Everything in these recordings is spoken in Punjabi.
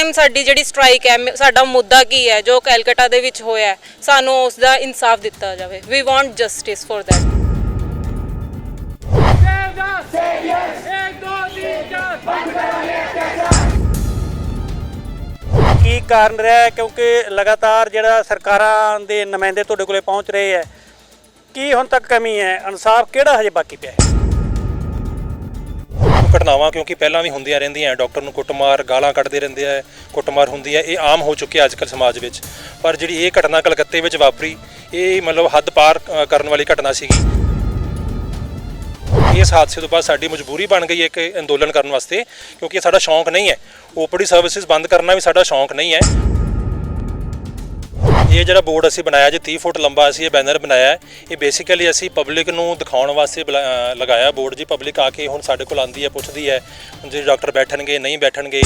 ਟਾਈਮ ਸਾਡੀ ਜਿਹੜੀ ਸਟ੍ਰਾਈਕ ਹੈ ਸਾਡਾ ਮੁੱਦਾ ਕੀ ਹੈ, ਜੋ ਕੈਲਕਟਾ ਦੇ ਵਿੱਚ ਹੋਇਆ ਸਾਨੂੰ ਉਸ ਦਾ ਇਨਸਾਫ ਦਿੱਤਾ ਜਾਵੇ। We want justice for that ਕੀ ਕਾਰਨ ਰਿਹਾ ਕਿਉਂਕਿ ਲਗਾਤਾਰ ਜਿਹੜਾ ਸਰਕਾਰਾਂ ਦੇ ਨੁਮਾਇੰਦੇ ਤੁਹਾਡੇ ਕੋਲੇ ਪਹੁੰਚ ਰਹੇ ਹੈ, ਕੀ ਹੁਣ ਤੱਕ ਕਮੀ ਹੈ? ਇਨਸਾਫ ਕਿਹੜਾ ਹਜੇ ਬਾਕੀ ਪਿਆ ਹੈ? ਘਟਨਾਵਾਂ, ਕਿਉਂਕਿ ਪਹਿਲਾਂ ਵੀ ਹੁੰਦੀਆਂ ਰਹਿੰਦੀਆਂ, ਡਾਕਟਰ ਨੂੰ ਕੁੱਟਮਾਰ, ਗਾਲਾਂ ਕੱਢਦੇ ਰਹਿੰਦੇ ਆ, ਕੁੱਟਮਾਰ ਹੁੰਦੀ ਹੈ ਇਹ ਆਮ ਹੋ ਚੁੱਕਿਆ ਅੱਜ ਕੱਲ੍ਹ ਸਮਾਜ ਵਿੱਚ। ਪਰ ਜਿਹੜੀ ਇਹ ਘਟਨਾ ਕਲਕੱਤੇ ਵਿੱਚ ਵਾਪਰੀ, ਇਹ ਮਤਲਬ ਹੱਦ ਪਾਰ ਕਰਨ ਵਾਲੀ ਘਟਨਾ ਸੀਗੀ। ਇਸ ਹਾਦਸੇ ਤੋਂ ਬਾਅਦ ਸਾਡੀ ਮਜਬੂਰੀ ਬਣ ਗਈ ਇੱਕ ਅੰਦੋਲਨ ਕਰਨ ਵਾਸਤੇ, ਕਿਉਂਕਿ ਇਹ ਸਾਡਾ ਸ਼ੌਂਕ ਨਹੀਂ ਹੈ। ਓਪੀਡੀ ਸਰਵਿਸਿਜ਼ ਬੰਦ ਕਰਨਾ ਵੀ ਸਾਡਾ ਸ਼ੌਂਕ ਨਹੀਂ ਹੈ। ਇਹ ਜਿਹੜਾ ਬੋਰਡ ਅਸੀਂ ਬਣਾਇਆ ਜੀ 30 ਫੁੱਟ ਲੰਬਾ ਅਸੀਂ ਇਹ ਬੈਨਰ ਬਣਾਇਆ ਹੈ। ਇਹ ਬੇਸਿਕਲੀ ਅਸੀਂ ਪਬਲਿਕ ਨੂੰ ਦਿਖਾਉਣ ਵਾਸਤੇ ਬੁਲਾ- ਅਹ ਲਗਾਇਆ ਬੋਰਡ ਜੀ। ਪਬਲਿਕ ਆ ਕੇ ਹੁਣ ਸਾਡੇ ਕੋਲ ਆਂਦੀ ਹੈ, ਪੁੱਛਦੀ ਹੈ। ਹੁਣ ਜੇ ਡਾਕਟਰ ਬੈਠਣਗੇ, ਨਹੀਂ ਬੈਠਣਗੇ।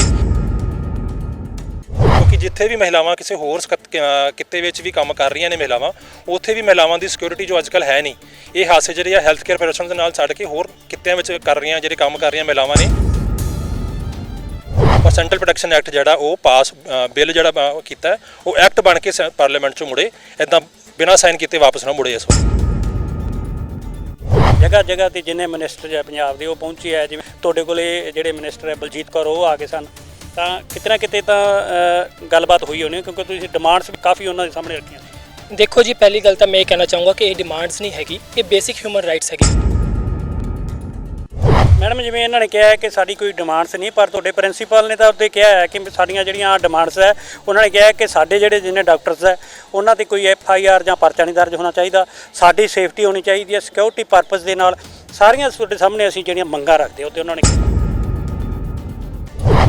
ਕਿਉਂਕਿ ਜਿੱਥੇ ਵੀ ਮਹਿਲਾਵਾਂ ਕਿਸੇ ਹੋਰ ਸਕਤ- ਅਹ ਕਿੱਤੇ ਵਿੱਚ ਵੀ ਕੰਮ ਕਰ ਰਹੀਆਂ ਨੇ ਮਹਿਲਾਵਾਂ, ਉੱਥੇ ਵੀ ਮਹਿਲਾਵਾਂ ਦੀ ਸਿਕਿਉਰਿਟੀ ਜੋ ਅੱਜਕੱਲ ਹੈ ਨਹੀਂ। ਇਹ ਹਾਦਸੇ ਜਿਹੜੇ ਆ ਹੈਲਥ ਕੇਅਰ ਪ੍ਰੋਫੈਸ਼ਨਲ ਦੇ ਨਾਲ ਛੱਡ ਕੇ ਹੋਰ ਕਿੱਤਿਆਂ ਵਿੱਚ ਕਰ ਰਹੀਆਂ, ਜਿਹੜੇ ਕੰਮ ਕਰ ਰਹੀਆਂ ਮਹਿਲਾਵਾਂ ਨੇ। ਪਰਸੈਂਟਲ ਪ੍ਰੋਟੈਕਸ਼ਨ ਐਕਟ ਜਿਹੜਾ ਉਹ ਪਾਸ ਬਿੱਲ ਜਿਹੜਾ ਕੀਤਾ ਉਹ ਐਕਟ ਬਣ ਕੇ ਸ- ਪਾਰਲੀਮੈਂਟ 'ਚ ਮੁੜੇ ਇਦਾਂ ਬਿਨਾਂ ਸਾਈਨ ਕੀਤੇ ਵਾਪਸ ਨਾ ਮੁੜੇ ਇਸ ਵਾਰ। ਜਗ੍ਹਾ ਜਗ੍ਹਾ ਤੇ ਜਿੰਨੇ ਮਿਨਿਸਟਰ ਹੈ ਪੰਜਾਬ ਦੇ ਉਹ ਪਹੁੰਚੇ ਹੈ ਜਿਵੇਂ ਤੁਹਾਡੇ ਕੋਲੇ ਜਿਹੜੇ ਮਿਨਿਸਟਰ ਹੈ ਬਲਜੀਤ ਕੌਰ ਉਹ ਆ ਗਏ ਸਨ। ਤਾਂ ਕਿਤੇ ਨਾ ਕਿਤੇ ਤਾਂ ਗੱਲਬਾਤ ਹੋਈ ਹੋਣੀ ਹੈ ਕਿਉਂਕਿ ਤੁਸੀਂ ਡਿਮਾਂਡਸ ਵੀ ਕਾਫੀ ਉਹਨਾਂ ਦੇ ਸਾਹਮਣੇ ਰੱਖੀਆਂ ਦੇਖੋ ਜੀ ਪਹਿਲੀ ਗੱਲ ਤਾਂ ਮੈਂ ਇਹ ਕਹਿਣਾ ਚਾਹੂੰਗਾ ਕਿ ਇਹ ਡਿਮਾਂਡਸ ਨਹੀਂ ਹੈਗੀ ਇਹ ਬੇਸਿਕ ਹਿਊਮਨ ਰਾਈਟਸ ਹੈਗੀ। ਮੈਡਮ, ਜਿਵੇਂ ਇਹਨਾਂ ਨੇ ਕਿਹਾ ਹੈ ਕਿ ਸਾਡੀ ਕੋਈ ਡਿਮਾਂਡਸ ਨਹੀਂ, ਪਰ ਤੁਹਾਡੇ ਪ੍ਰਿੰਸੀਪਲ ਨੇ ਤਾਂ ਉੱਤੇ ਕਿਹਾ ਹੈ ਕਿ ਸਾਡੀਆਂ ਜਿਹੜੀਆਂ ਡਿਮਾਂਡਸ ਹੈ, ਉਹਨਾਂ ਨੇ ਕਿਹਾ ਹੈ ਕਿ ਸਾਡੇ ਜਿਹੜੇ ਜਿੰਨੇ ਡਾਕਟਰਸ ਹੈ, ਉਹਨਾਂ ਤੇ ਕੋਈ ਐਫ ਆਈ ਆਰ ਜਾਂ ਪਰਚਾ ਨਹੀਂ ਦਰਜ ਹੋਣਾ ਚਾਹੀਦਾ। ਸਾਡੀ ਸੇਫਟੀ ਹੋਣੀ ਚਾਹੀਦੀ ਹੈ ਸਿਕਿਉਰਿਟੀ ਪਰਪਸ ਦੇ ਨਾਲ। ਸਾਰੀਆਂ ਤੁਹਾਡੇ ਸਾਹਮਣੇ ਅਸੀਂ ਜਿਹੜੀਆਂ ਮੰਗਾਂ ਰੱਖਦੇ ਹਾਂ ਤੇ ਉਹਨਾਂ ਨੇ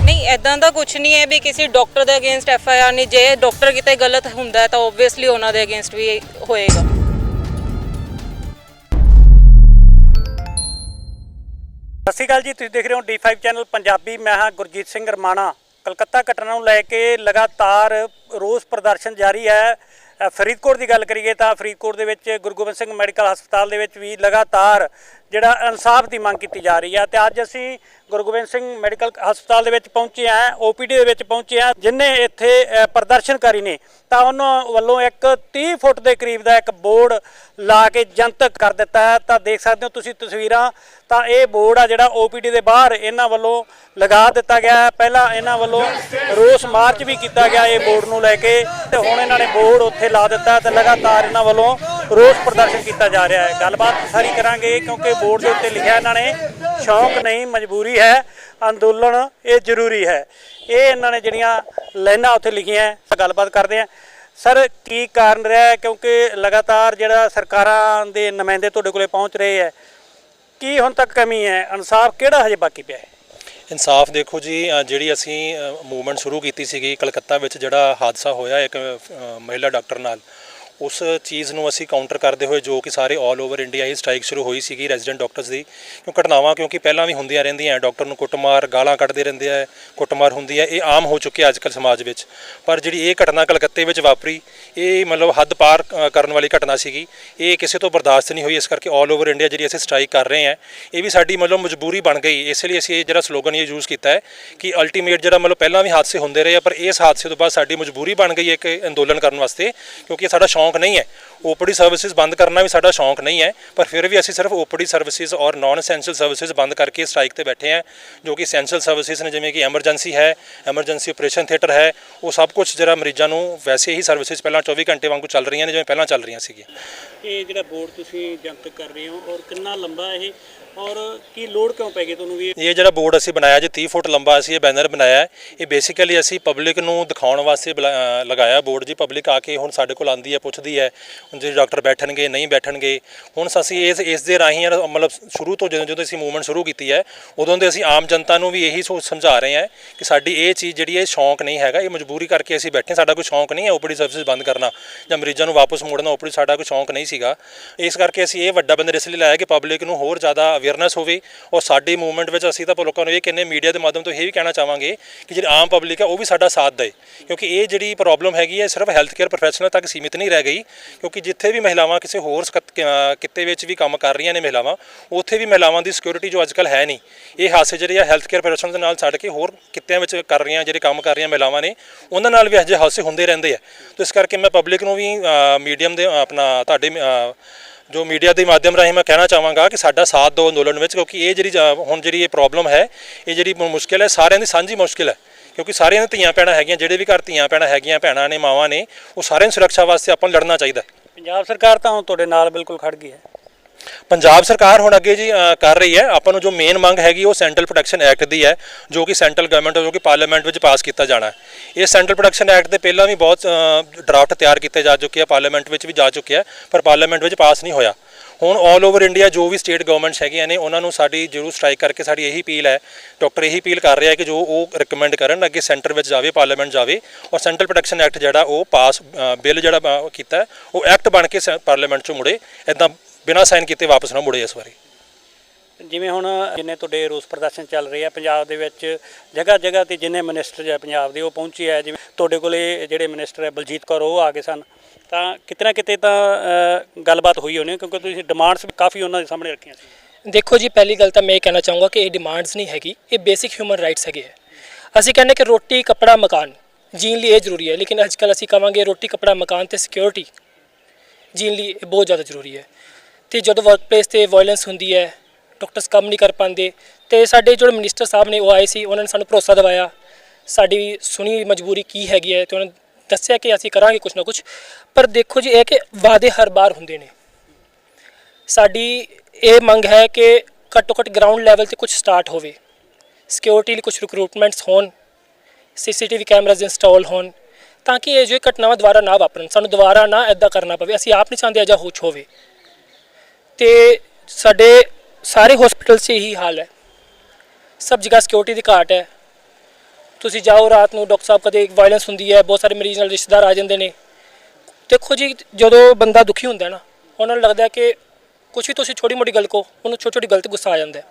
ਨਹੀਂ ਐਦਾਂ ਦਾ ਕੁਝ ਨਹੀਂ ਹੈ ਵੀ ਕਿਸੇ ਡਾਕਟਰ ਦੇ ਅਗੇਂਸਟ ਐਫ ਆਈ ਆਰ ਨਹੀਂ। ਜੇ ਡਾਕਟਰ ਕਿਤੇ ਗਲਤ ਹੁੰਦਾ ਤਾਂ ਓਬਵੀਅਸਲੀ ਉਹਨਾਂ ਦੇ ਅਗੇਂਸਟ ਵੀ ਹੋਏਗਾ। ਸਤਿ ਸ਼੍ਰੀ ਅਕਾਲ ਜੀ, ਤੁਸੀਂ ਦੇਖ ਰਹੇ ਹੋ D5 ਚੈਨਲ ਪੰਜਾਬੀ। ਮੈਂ ਹਾਂ ਗੁਰਜੀਤ ਸਿੰਘ ਰਮਾਣਾ। ਕਲਕੱਤਾ ਘਟਨਾ ਨੂੰ ਲੈ ਕੇ ਲਗਾਤਾਰ ਰੋਸ ਪ੍ਰਦਰਸ਼ਨ ਜਾਰੀ ਹੈ। ਫਰੀਦਕੋਟ ਦੀ ਗੱਲ ਕਰੀਏ ਤਾਂ ਫਰੀਦਕੋਟ ਦੇ ਵਿੱਚ ਗੁਰੂ ਗੋਬਿੰਦ ਸਿੰਘ ਮੈਡੀਕਲ ਹਸਪਤਾਲ ਦੇ ਵਿੱਚ ਵੀ ਲਗਾਤਾਰ ਜਿਹੜਾ ਇਨਸਾਫ ਦੀ ਮੰਗ ਕੀਤੀ ਜਾ ਰਹੀ ਹੈ। ਤੇ ਅੱਜ ਅਸੀਂ ਗੁਰੂ ਗੋਬਿੰਦ ਸਿੰਘ ਮੈਡੀਕਲ ਹਸਪਤਾਲ ਦੇ ਵਿੱਚ ਪਹੁੰਚੇ ਹਾਂ ਓਪੀਡੀ ਦੇ ਵਿੱਚ ਪਹੁੰਚੇ ਹਾਂ ਜਿਨ੍ਹਾਂ ਇੱਥੇ ਪ੍ਰਦਰਸ਼ਨਕਾਰੀ ਨੇ, ਤਾਂ ਉਹਨਾਂ ਵੱਲੋਂ ਇੱਕ 30 ਫੁੱਟ ਦੇ ਕਰੀਬ ਦਾ ਇੱਕ ਬੋਰਡ ਲਾ ਕੇ ਜਨਤਕ ਕਰ ਦਿੱਤਾ ਹੈ। ਤਾਂ ਦੇਖ ਸਕਦੇ ਹੋ ਤੁਸੀਂ ਤਸਵੀਰਾਂ, ਤਾਂ ਇਹ ਬੋਰਡ ਆ ਜਿਹੜਾ ਓਪੀਡੀ ਦੇ ਬਾਹਰ ਇਹਨਾਂ ਵੱਲੋਂ ਲਗਾ ਦਿੱਤਾ ਗਿਆ ਹੈ। ਪਹਿਲਾਂ ਇਹਨਾਂ ਵੱਲੋਂ ਰੋਸ ਮਾਰਚ ਵੀ ਕੀਤਾ ਗਿਆ ਇਹ ਬੋਰਡ ਨੂੰ ਲੈ ਕੇ, ਤੇ ਹੁਣ ਇਹਨਾਂ ਨੇ ਬੋਰਡ ਉੱਥੇ ਲਾ ਦਿੱਤਾ ਹੈ ਤੇ ਲਗਾਤਾਰ ਇਹਨਾਂ ਵੱਲੋਂ ਰੋਸ ਪ੍ਰਦਰਸ਼ਨ ਕੀਤਾ ਜਾ ਰਿਹਾ ਹੈ। ਗੱਲਬਾਤ ਸਾਰੀ ਕਰਾਂਗੇ ਕਿਉਂਕਿ ਬੋਰਡ ਦੇ ਉੱਤੇ ਲਿਖਿਆ ਇਹਨਾਂ ਨੇ, ਸ਼ੌਕ ਨਹੀਂ, ਮਜਬੂਰੀ ਹੈ, ਅੰਦੋਲਨ ਇਹ ਜ਼ਰੂਰੀ ਹੈ। ਇਹ ਇਹਨਾਂ ਨੇ ਜਿਹੜੀਆਂ ਲਾਈਨਾਂ ਉੱਥੇ ਲਿਖੀਆਂ ਗੱਲਬਾਤ ਕਰਦੇ ਹਾਂ। ਸਰ, ਕੀ ਕਾਰਨ ਰਿਹਾ ਕਿਉਂਕਿ ਲਗਾਤਾਰ ਜਿਹੜਾ ਸਰਕਾਰਾਂ ਦੇ ਨੁਮਾਇੰਦੇ ਤੁਹਾਡੇ ਕੋਲੇ ਪਹੁੰਚ ਰਹੇ ਹੈ, ਕੀ ਹੁਣ ਤੱਕ ਕਮੀ ਹੈ? ਇਨਸਾਫ ਕਿਹੜਾ ਹਜੇ ਬਾਕੀ ਪਿਆ ਹੈ? ਇਨਸਾਫ ਦੇਖੋ ਜੀ ਜਿਹੜੀ ਅਸੀਂ ਮੂਵਮੈਂਟ ਸ਼ੁਰੂ ਕੀਤੀ ਸੀਗੀ ਕਲਕੱਤਾ ਵਿੱਚ, ਜਿਹੜਾ ਹਾਦਸਾ ਹੋਇਆ ਇੱਕ ਮਹਿਲਾ ਡਾਕਟਰ ਨਾਲ ਉਸ ਚੀਜ਼ ਨੂੰ ਅਸੀਂ ਕਾਊਂਟਰ ਕਰਦੇ ਹੋਏ ਜੋ ਕਿ ਸਾਰੇ 올 ਓਵਰ ਇੰਡੀਆ ਹੀ ਸਟ੍ਰਾਈਕ ਸ਼ੁਰੂ ਹੋਈ ਸੀਗੀ ਰੈਜ਼ੀਡੈਂਟ ਡਾਕਟਰਸ ਦੀ। ਕਿਉਂ ਘਟਨਾਵਾਂ, ਕਿਉਂਕਿ ਪਹਿਲਾਂ ਵੀ ਹੁੰਦੀਆਂ ਰਹਿੰਦੀਆਂ ਡਾਕਟਰ ਨੂੰ ਕੁੱਟਮਾਰ, ਗਾਲਾਂ ਕੱਢਦੇ ਰਹਿੰਦੇ ਆ ਕੁੱਟਮਾਰ ਹੁੰਦੀ ਹੈ ਇਹ ਆਮ ਹੋ ਚੁੱਕਿਆ ਅੱਜ ਕੱਲ੍ਹ ਸਮਾਜ ਵਿੱਚ। ਪਰ ਜਿਹੜੀ ਇਹ ਘਟਨਾ ਕਲਕੱਤੇ ਵਿੱਚ ਵਾਪਰੀ, ਇਹ ਮਤਲਬ ਹੱਦ ਪਾਰ ਕਰਨ ਵਾਲੀ ਘਟਨਾ ਸੀਗੀ। ਇਹ ਕਿਸੇ ਤੋਂ ਬਰਦਾਸ਼ਤ ਨਹੀਂ ਹੋਈ, ਇਸ ਕਰਕੇ 올 ਓਵਰ ਇੰਡੀਆ ਜਿਹੜੀ ਅਸੀਂ ਸਟ੍ਰਾਈਕ ਕਰ ਰਹੇ ਹਾਂ ਇਹ ਵੀ ਸਾਡੀ ਮਤਲਬ ਮਜਬੂਰੀ ਬਣ ਗਈ। ਇਸ ਲਈ ਅਸੀਂ ਇਹ ਜਿਹੜਾ ਸਲੋਗਨ ਇਹ ਯੂਜ਼ ਕੀਤਾ ਹੈ ਕਿ ਅਲਟੀਮੇਟ ਜਿਹੜਾ ਮਤਲਬ ਪਹਿਲਾਂ ਵੀ ਹਾਦਸੇ ਹੁੰਦੇ ਰਹੇ ਆ, ਪਰ ਇਸ ਹਾਦਸੇ ਤੋਂ ਬਾਅਦ ਸਾਡੀ ਮਜਬੂਰੀ ਬਣ ਗਈ ਹੈ ਇੱਕ ਅੰਦੋਲਨ ਕਰਨ ਵਾਸਤੇ, ਕਿਉਂਕਿ ਸਾਡਾ ਸ਼ੌਂਕ ਨਹੀਂ ਹੈ। ਓਪੀਡੀ ਸਰਵਿਸਿਜ਼ ਬੰਦ ਕਰਨਾ ਵੀ ਸਾਡਾ ਸ਼ੌਂਕ ਨਹੀਂ ਹੈ, ਪਰ ਫਿਰ ਵੀ ਅਸੀਂ ਸਿਰਫ ਓਪੀਡੀ ਸਰਵਿਸਿਜ਼ ਔਰ ਨਾਨ ਐਸੈਂਸ਼ੀਅਲ ਸਰਵਿਸਿਜ਼ ਬੰਦ ਕਰਕੇ ਸਟ੍ਰਾਈਕ ਤੇ ਬੈਠੇ ਹਾਂ, ਜੋ ਕਿ ਐਸੈਂਸ਼ੀਅਲ ਸਰਵਿਸਿਜ਼ ਨੇ, ਜਿਵੇਂ ਕਿ ਐਮਰਜੈਂਸੀ ਹੈ ਐਮਰਜੈਂਸੀ ਆਪਰੇਸ਼ਨ ਥੀਏਟਰ ਹੈ, ਉਹ ਸਭ ਕੁਝ ਜਿਹੜਾ ਮਰੀਜ਼ਾਂ ਨੂੰ ਵੈਸੇ ਹੀ ਸਰਵਿਸਿਜ਼ ਪਹਿਲਾਂ 24 ਘੰਟੇ ਵਾਂਗੂ ਚੱਲ ਰਹੀਆਂ ਨੇ, ਜਿਵੇਂ ਪਹਿਲਾਂ ਚੱਲ ਰਹੀਆਂ ਸੀਗੀਆਂ। ਇਹ ਜਿਹੜਾ ਬੋਰਡ ਤੁਸੀਂ ਜਨਤਕ ਕਰ ਰਹੇ ਹੋ, ਔਰ ਕਿੰਨਾ ਲੰਬਾ ਇਹ ਔਰ ਕੀ ਲੋੜ ਕਿਉਂ ਪੈ ਗਈ ਤੁਹਾਨੂੰ ਵੀ ਇਹ? ਜਿਹੜਾ ਬੋਰਡ ਅਸੀਂ ਬਣਾਇਆ ਜੀ 30 ਫੁੱਟ ਲੰਬਾ ਅਸੀਂ ਇਹ ਬੈਨਰ ਬਣਾਇਆ ਹੈ। ਇਹ ਬੇਸਿਕਲੀ ਅਸੀਂ ਪਬਲਿਕ ਨੂੰ ਦਿਖਾਉਣ ਵਾਸਤੇ ਬੁਲਾ- ਲਗਾਇਆ ਬੋਰਡ ਜੀ। ਪਬਲਿਕ ਆ ਕੇ ਹੁਣ ਸਾਡੇ ਕੋਲ ਆਂਦੀ ਹੈ, ਪੁੱਛਦੀ ਹੈ। ਹੁਣ ਜੇ ਡਾਕਟਰ ਬੈਠਣਗੇ, ਨਹੀਂ ਬੈਠਣਗੇ। ਹੁਣ ਅਸੀਂ ਇਸ ਇਸ ਦੇ ਰਾਹੀਂ ਯਾਰ ਮਤਲਬ ਸ਼ੁਰੂ ਤੋਂ ਜਦੋਂ ਜਦੋਂ ਅਸੀਂ ਮੂਵਮੈਂਟ ਸ਼ੁਰੂ ਕੀਤੀ ਹੈ, ਉਦੋਂ ਦੇ ਅਸੀਂ ਆਮ ਜਨਤਾ ਨੂੰ ਵੀ ਇਹੀ ਸੋਚ ਸਮਝਾ ਰਹੇ ਹਾਂ ਕਿ ਸਾਡੀ ਇਹ ਚੀਜ਼ ਜਿਹੜੀ ਹੈ, ਇਹ ਸ਼ੌਂਕ ਨਹੀਂ ਹੈਗਾ। ਇਹ ਮਜਬੂਰੀ ਕਰਕੇ ਅਸੀਂ ਬੈਠੇ ਹਾਂ। ਸਾਡਾ ਕੋਈ ਸ਼ੌਂਕ ਨਹੀਂ ਹੈ ਓਪੀਡੀ ਸਰਵਿਸ ਬੰਦ ਕਰਨਾ ਜਾਂ ਮਰੀਜ਼ਾਂ ਨੂੰ ਵਾਪਸ ਮੋੜਨਾ। ਓਪੀਡੀ ਸਾਡਾ ਕੋਈ ਸ਼ੌਂਕ ਨਹੀਂ ਸੀਗਾ। ਇਸ ਕਰਕੇ ਅਸੀਂ ਇਹ ਵੱਡਾ ਬੰਦਰ ਇਸ ਲਈ ਲਾਇਆ ਕਿ ਪਬਲਿਕ ਨੂੰ ਹੋਰ ਜ਼ਿਆਦਾ ਅਵੇਅਰਨੈਸ ਹੋਵੇ ਔਰ ਸਾਡੀ ਮੂਵਮੈਂਟ ਵਿੱਚ ਅਸੀਂ ਤਾਂ ਲੋਕਾਂ ਨੂੰ ਇਹ ਕਹਿੰਦੇ ਮੀਡੀਆ ਦੇ ਮਾਧਿਅਮ ਤੋਂ ਇਹ ਵੀ ਕਹਿਣਾ ਚਾਹਾਂਗੇ ਕਿ ਜਿਹੜੀ ਆਮ ਪਬਲਿਕ ਹੈ ਉਹ ਵੀ ਸਾਡਾ ਸਾਥ ਦੇ ਕਿਉਂਕਿ ਇਹ ਜਿਹੜੀ ਪ੍ਰੋਬਲਮ ਹੈਗੀ ਹੈ ਸਿਰਫ ਹੈਲਥ ਕੇਅਰ ਪ੍ਰੋਫੈਸ਼ਨਲ ਤੱਕ ਸੀਮਿਤ ਨਹੀਂ ਰਹਿ ਗਈ। ਕਿਉਂਕਿ ਜਿੱਥੇ ਵੀ ਮਹਿਲਾਵਾਂ ਕਿਸੇ ਹੋਰ ਸਕਤ- ਕਿੱਤੇ ਵਿੱਚ ਵੀ ਕੰਮ ਕਰ ਰਹੀਆਂ ਨੇ ਮਹਿਲਾਵਾਂ, ਉੱਥੇ ਵੀ ਮਹਿਲਾਵਾਂ ਦੀ ਸਿਕਿਉਰਿਟੀ ਜੋ ਅੱਜਕੱਲ ਹੈ ਨਹੀਂ। ਇਹ ਹਾਦਸੇ ਜਿਹੜੇ ਆ ਹੈਲਥ ਕੇਅਰ ਪ੍ਰੋਫੈਸ਼ਨਲ ਦੇ ਨਾਲ ਛੱਡ ਕੇ ਹੋਰ ਕਿੱਤਿਆਂ ਵਿੱਚ ਕਰ ਰਹੀਆਂ, ਜਿਹੜੇ ਕੰਮ ਕਰ ਰਹੀਆਂ ਮਹਿਲਾਵਾਂ ਨੇ, ਉਹਨਾਂ ਨਾਲ ਵੀ ਅਜਿਹੇ ਹਾਦਸੇ ਹੁੰਦੇ ਰਹਿੰਦੇ ਆ। ਤਾਂ ਇਸ ਕਰਕੇ ਮੈਂ ਪਬਲਿਕ ਨੂੰ ਵੀ ਮੀਡੀਅਮ ਦੇ ਆਪਣਾ ਤੁਹਾਡੇ ਜੋ ਮੀਡੀਆ ਦੇ ਮਾਧਿਅਮ ਰਾਹੀਂ ਮੈਂ ਕਹਿਣਾ ਚਾਹਾਂਗਾ ਕਿ ਸਾਡਾ ਸਾਥ ਦਿਓ ਅੰਦੋਲਨ ਵਿੱਚ ਕਿਉਂਕਿ ਇਹ ਜਿਹੜੀ ਅਹ, ਹੁਣ ਜਿਹੜੀ ਇਹ ਪ੍ਰੋਬਲਮ ਹੈ ਇਹ ਜਿਹੜੀ ਮੁਸ਼ਕਿਲ ਹੈ ਸਾਰਿਆਂ ਦੀ ਸਾਂਝੀ ਮੁਸ਼ਕਿਲ ਹੈ ਕਿਉਂਕਿ ਸਾਰਿਆਂ ਦੀਆਂ ਧੀਆਂ ਭੈਣਾਂ ਹੈਗੀਆਂ ਜਿਹੜੇ ਵੀ ਘਰ ਧੀਆਂ ਭੈਣਾਂ ਹੈਗੀਆਂ ਭੈਣਾਂ ਨੇ ਮਾਵਾਂ ਨੇ ਉਹ ਸਾਰਿਆਂ ਨੂੰ ਸੁਰੱਖਿਆ ਵਾਸਤੇ ਆਪਾਂ ਨੂੰ ਲੜਨਾ ਚਾਹੀਦਾ ਹੈ। ਪੰਜਾਬ ਸਰਕਾਰ ਤਾਂ ਹੁਣ ਤੁਹਾਡੇ ਨਾਲ ਬਿਲਕੁਲ ਖੜ ਗਈ ਹੈ ਪੰਜਾਬ ਸਰਕਾਰ ਹੁਣ ਅੱਗੇ ਜੀ ਕਰ ਰਹੀ ਹੈ। ਆਪਾਂ ਨੂੰ ਜੋ ਮੇਨ ਮੰਗ ਹੈਗੀ, ਉਹ ਸੈਂਟਰਲ ਪ੍ਰੋਟੈਕਸ਼ਨ ਐਕਟ ਦੀ ਹੈ, ਜੋ ਕਿ ਸੈਂਟਰਲ ਗਵਰਨਮੈਂਟ ਜੋ ਕਿ ਪਾਰਲੀਮੈਂਟ ਵਿੱਚ ਪਾਸ ਕੀਤਾ ਜਾਣਾ ਇਹ ਸੈਂਟਰਲ ਪ੍ਰੋਟੈਕਸ਼ਨ ਐਕਟ ਦੇ ਪਹਿਲਾਂ ਵੀ ਬਹੁਤ ਡਰਾਫਟ ਤਿਆਰ ਕੀਤੇ ਜਾ ਚੁੱਕੇ ਆ ਪਾਰਲੀਮੈਂਟ ਵਿੱਚ ਵੀ ਜਾ ਚੁੱਕਿਆ ਪਰ ਪਾਰਲੀਮੈਂਟ ਵਿੱਚ ਪਾਸ ਨਹੀਂ ਹੋਇਆ। ਹੁਣ ਆਲ ਓਵਰ ਇੰਡੀਆ ਜੋ ਵੀ ਸਟੇਟ ਗਵਰਨਮੈਂਟਸ ਹੈਗੀਆਂ ਨੇ, ਉਹਨਾਂ ਨੂੰ ਸਾਡੀ ਜ਼ਰੂਰ ਸਟ੍ਰਾਈਕ ਕਰਕੇ ਸਾਡੀ ਇਹੀ ਅਪੀਲ ਹੈ। ਡਾਕਟਰ ਇਹੀ ਅਪੀਲ ਕਰ ਰਿਹਾ ਹੈ ਕਿ ਜੋ ਉਹ ਰეკਮੈਂਡ ਕਰਨ, ਅੱਗੇ ਸੈਂਟਰ ਵਿੱਚ ਜਾਵੇ ਪਾਰਲੀਮੈਂਟ ਜਾਵੇ, ਔਰ ਸੈਂਟਰਲ ਪ੍ਰੋਟੈਕਸ਼ਨ ਐਕਟ ਜਿਹੜਾ ਉਹ ਪਾਸ ਬਿੱਲ ਜਿਹੜਾ ਕੀਤਾ ਉਹ ਐਕਟ ਬਣ ਕੇ ਪਾਰਲੀਮੈਂਟ 'ਚੋਂ ਮੁੜੇ। ਇਦਾਂ ਬਿਨਾਂ ਸਾਈਨ ਕੀਤੇ ਵਾਪਸ ਨਾ ਮੁੜੇ ਇਸ ਵਾਰੀ। ਜਿਵੇਂ ਹੁਣ ਜਿੰਨੇ ਤੁਹਾਡੇ ਰੋਸ ਪ੍ਰਦਰਸ਼ਨ ਚੱਲ ਰਹੇ ਆ ਪੰਜਾਬ ਦੇ ਵਿੱਚ ਜਗ੍ਹਾ ਜਗ੍ਹਾ ਤੇ ਜਿੰਨੇ ਮਿਨਿਸਟਰ ਹੈ ਪੰਜਾਬ ਦੇ ਉਹ ਪਹੁੰਚੇ ਆ। ਜਿਵੇਂ ਤੁਹਾਡੇ ਕੋਲੇ ਜਿਹੜੇ ਮਿਨਿਸਟਰ ਹੈ ਬਲਜੀਤ ਕੌਰ ਉਹ ਆ ਗਏ ਸਨ। ਤਾਂ ਕਿਤੇ ਨਾ ਕਿਤੇ ਤਾਂ ਗੱਲਬਾਤ ਹੋਈ ਹੋਣੀ ਕਿਉਂਕਿ ਤੁਸੀਂ ਡਿਮਾਂਡਸ ਵੀ ਕਾਫੀ ਉਹਨਾਂ ਦੇ ਸਾਹਮਣੇ ਰੱਖੀਆਂ ਸੀ। ਦੇਖੋ ਜੀ ਪਹਿਲੀ ਗੱਲ ਤਾਂ ਮੈਂ ਇਹ ਕਹਿਣਾ ਚਾਹੂੰਗਾ ਕਿ ਇਹ ਡਿਮਾਂਡਸ ਨਹੀਂ ਹੈਗੀ ਇਹ ਬੇਸਿਕ ਹਿਊਮਨ ਰਾਈਟਸ ਹੈਗੇ ਹੈ ਅਸੀਂ ਕਹਿੰਦੇ ਕਿ ਰੋਟੀ ਕੱਪੜਾ ਮਕਾਨ ਜੀਣ ਲਈ ਇਹ ਜ਼ਰੂਰੀ ਹੈ ਲੇਕਿਨ ਅੱਜ ਕੱਲ੍ਹ ਅਸੀਂ ਕਵਾਂਗੇ ਰੋਟੀ ਕੱਪੜਾ ਮਕਾਨ ਤੇ ਸਿਕਿਉਰਿਟੀ ਜੀਣ ਲਈ ਇਹ ਬਹੁਤ ਜ਼ਿਆਦਾ ਜ਼ਰੂਰੀ ਹੈ। ਤੇ ਜਦੋਂ ਵਰਕਪਲੇਸ ਤੇ ਵਾਇਲੈਂਸ ਹੁੰਦੀ ਹੈ ਡਾਕਟਰਸ ਕੰਮ ਨਹੀਂ ਕਰ ਪਾਉਂਦੇ, ਤੇ ਸਾਡੇ ਜਿਹੜੇ ਮਿਨਿਸਟਰ ਸਾਹਿਬ ਨੇ ਉਹ ਆਏ ਸੀ, ਉਹਨਾਂ ਨੇ ਸਾਨੂੰ ਭਰੋਸਾ ਦਿਵਾਇਆ। ਸਾਡੀ ਸੁਣੀ ਮਜਬੂਰੀ ਕੀ ਹੈਗੀ ਹੈ ਤੇ ਉਹਨਾਂ ਨੇ ਦੱਸਿਆ ਕਿ ਅਸੀਂ ਕਰਾਂਗੇ ਕੁਝ ਨਾ ਕੁਝ ਪਰ ਦੇਖੋ ਜੀ, ਇਹ ਕਿ ਵਾਅਦੇ ਹਰ ਬਾਰ ਹੁੰਦੇ ਨੇ। ਸਾਡੀ ਇਹ ਮੰਗ ਹੈ ਕਿ ਘੱਟੋ ਘੱਟ ਗਰਾਊਂਡ ਲੈਵਲ ਤੇ ਕੁਝ ਸਟਾਰਟ ਹੋਵੇ। ਸਿਕਿਉਰਿਟੀ ਲਈ ਕੁਝ ਰਿਕਰੂਟਮੈਂਟਸ ਹੋਣ ਸੀਸੀਟੀਵੀ ਕੈਮਰਾਜ਼ ਇੰਸਟਾਲ ਹੋਣ, ਤਾਂ ਕਿ ਇਹ ਜੋ ਘਟਨਾਵਾਂ ਦੁਬਾਰਾ ਨਾ ਵਾਪਰਨ, ਸਾਨੂੰ ਦੁਬਾਰਾ ਨਾ ਐਦਾਂ ਕਰਨਾ ਪਵੇ। ਅਸੀਂ ਆਪ ਨਹੀਂ ਚਾਹੁੰਦੇ ਅਜਾ ਹੋਛ ਹੋਵੇ। ਤੇ ਸਾਡੇ ਸਾਰੇ ਹਸਪੀਟਲ 'ਚ ਇਹੀ ਹਾਲ ਹੈ। ਸਭ ਜਗ੍ਹਾ ਸਿਕਿਉਰਿਟੀ ਦੀ ਘਾਟ ਹੈ। ਤੁਸੀਂ ਜਾਓ ਰਾਤ ਨੂੰ ਡਾਕਟਰ ਸਾਹਿਬ ਕਦੇ ਵਾਇਲੈਂਸ ਹੁੰਦੀ ਹੈ, ਬਹੁਤ ਸਾਰੇ ਮਰੀਜ਼ ਨਾਲ ਰਿਸ਼ਤੇਦਾਰ ਆ ਜਾਂਦੇ ਨੇ। ਦੇਖੋ ਜੀ, ਜਦੋਂ ਬੰਦਾ ਦੁਖੀ ਹੁੰਦਾ ਨਾ, ਉਹਨਾਂ ਨੂੰ ਲੱਗਦਾ ਕਿ ਕੁਛ ਵੀ ਤੁਸੀਂ ਛੋਟੀ ਮੋਟੀ ਗੱਲ ਕੋ ਉਹਨੂੰ ਛੋਟੀ ਛੋਟੀ ਗਲਤ ਗੁੱਸਾ ਆ ਜਾਂਦਾ ਹੈ।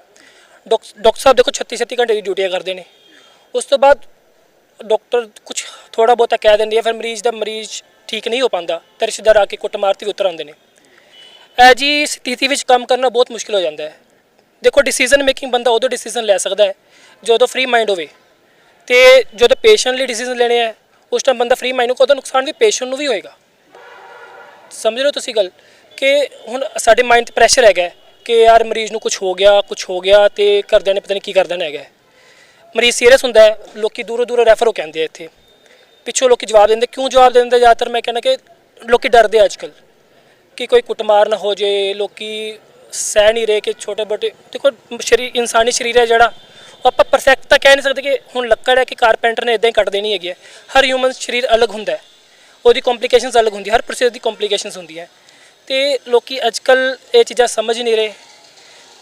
ਡਾਕ- ਡਾਕਟਰ ਸਾਹਿਬ ਦੇਖੋ 36 37 ਘੰਟੇ ਦੀ ਡਿਊਟੀਆਂ ਕਰਦੇ ਨੇ। ਉਸ ਤੋਂ ਬਾਅਦ ਡਾਕਟਰ ਕੁਝ ਥੋੜਾ ਬਹੁਤਾ ਕਹਿ ਦਿੰਦੀ ਹੈ ਫਿਰ ਮਰੀਜ਼ ਦਾ ਮਰੀਜ਼ ਠੀਕ ਨਹੀਂ ਹੋ ਪਾਉਂਦਾ, ਤੇ ਰਿਸ਼ਤੇਦਾਰ ਆ ਕੇ ਕੁੱਟ ਮਾਰਤੀ ਉਤਰ ਆਉਂਦੇ ਨੇ। ਇਹ ਜੀ ਸਥਿਤੀ ਵਿੱਚ ਕੰਮ ਕਰਨਾ ਬਹੁਤ ਮੁਸ਼ਕਿਲ ਹੋ ਜਾਂਦਾ ਹੈ। ਦੇਖੋ ਡਿਸੀਜਨ ਮੇਕਿੰਗ ਬੰਦਾ ਉਦੋਂ ਡਿਸੀਜਨ ਲੈ ਸਕਦਾ ਹੈ ਜਦੋਂ ਫ੍ਰੀ ਮਾਈਂਡ ਹੋਵੇ। ਤੇ ਜਦੋਂ ਪੇਸ਼ੈਂਟ ਲਈ ਡਿਸੀਜਨ ਲੈਣੇ ਹੈ ਉਸ ਟਾਈਮ ਬੰਦਾ ਫ੍ਰੀ ਮਾਈਂਡ ਨੂੰ ਉਹਦਾ ਨੁਕਸਾਨ ਵੀ ਪੇਸ਼ੈਂਟ ਨੂੰ ਵੀ ਹੋਏਗਾ। ਸਮਝ ਲਓ ਤੁਸੀਂ ਗੱਲ? ਕਿ ਹੁਣ ਸਾਡੇ ਮਾਈਂਡ ਤੇ ਪ੍ਰੈਸ਼ਰ ਹੈਗਾ ਕਿ ਯਾਰ ਮਰੀਜ਼ ਨੂੰ ਕੁਝ ਹੋ ਗਿਆ ਕੁਝ ਹੋ ਗਿਆ ਤੇ ਘਰਦਿਆਂ ਨੇ ਪਤਾ ਨਹੀਂ ਕੀ ਕਰ ਦੇਣਾ ਹੈਗਾ ਮਰੀਜ਼ ਸੀਰੀਅਸ ਹੁੰਦਾ ਹੈ, ਲੋਕੀ ਦੂਰੋਂ ਦੂਰੋਂ ਰੈਫਰ ਹੋ ਕੇ ਆਉਂਦੇ ਆ ਇੱਥੇ। ਪਿੱਛੋਂ ਲੋਕੀ ਜਵਾਬ ਦਿੰਦੇ, ਕਿਉਂ ਜਵਾਬ ਦਿੰਦੇ ਜ਼ਿਆਦਾਤਰ ਮੈਂ ਕਹਿੰਦਾ ਕਿ ਲੋਕੀ ਡਰਦੇ ਆ ਅੱਜਕੱਲ ਕਿ ਕੋਈ ਕੁੱਟਮਾਰ ਨਾ ਹੋ ਜੇ, ਲੋਕੀ ਸਹਿ ਨਹੀਂ ਰਹੇ ਕਿ ਛੋਟੇ ਬਟੇ ਦੇਖੋ ਸ਼ਰੀਰ ਇਨਸਾਨੀ ਸਰੀਰ ਹੈ ਜਿਹੜਾ, ਉਹ ਆਪਾਂ ਪਰਫੈਕਟ ਤਾਂ ਕਹਿ ਨਹੀਂ ਸਕਦੇ ਕਿ ਹੁਣ ਲੱਕੜ ਹੈ ਕਿ ਕਾਰਪੈਂਟਰ ਨੇ ਇਦਾਂ ਹੀ ਕੱਟ ਦੇਣੀ ਹੈਗੀ ਹੈ। ਹਰ ਹਿਊਮਨ ਸਰੀਰ ਅਲੱਗ ਹੁੰਦਾ ਹੈ। ਉਹਦੀ ਕੰਪਲਿਕੇਸ਼ਨਸ ਅਲੱਗ ਹੁੰਦੀ ਹਰ ਪ੍ਰੋਸੈਸ ਦੀ ਕੰਪਲਿਕੇਸ਼ਨਸ ਹੁੰਦੀਆਂ ਤੇ ਲੋਕੀ ਅੱਜਕੱਲ ਇਹ ਚੀਜ਼ਾਂ ਸਮਝ ਨਹੀਂ ਰਹੇ